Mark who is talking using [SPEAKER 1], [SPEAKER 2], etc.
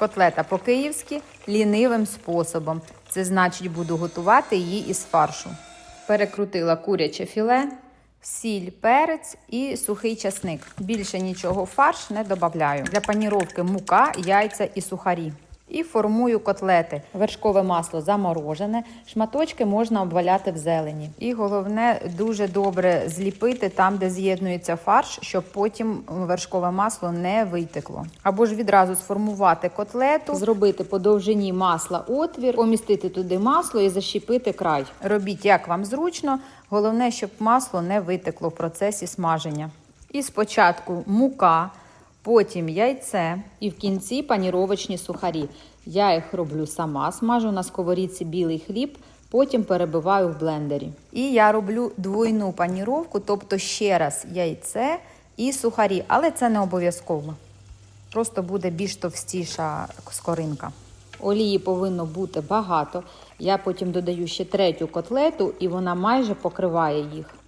[SPEAKER 1] Котлета по-київськи лінивим способом. Це значить, буду готувати її із фаршу. Перекрутила куряче філе, сіль, перець і сухий часник. Більше нічого в фарш не додаю. Для паніровки мука, яйця і сухарі. І формую котлети. Вершкове масло заморожене, шматочки можна обваляти в зелені. І головне дуже добре зліпити там, де з'єднується фарш, щоб потім вершкове масло не витекло. Або ж відразу сформувати котлету, зробити по довжині масла отвір, помістити туди масло і защепити край. Робіть як вам зручно. Головне, щоб масло не витекло в процесі смаження. І спочатку мука. Потім яйце і в кінці паніровочні сухарі. Я їх роблю сама, смажу на сковорідці білий хліб, потім перебиваю в блендері. І я роблю двойну паніровку, тобто ще раз яйце і сухарі, але це не обов'язково. Просто буде більш товстіша скоринка. Олії повинно бути багато. Я потім додаю ще третю котлету, і вона майже покриває їх.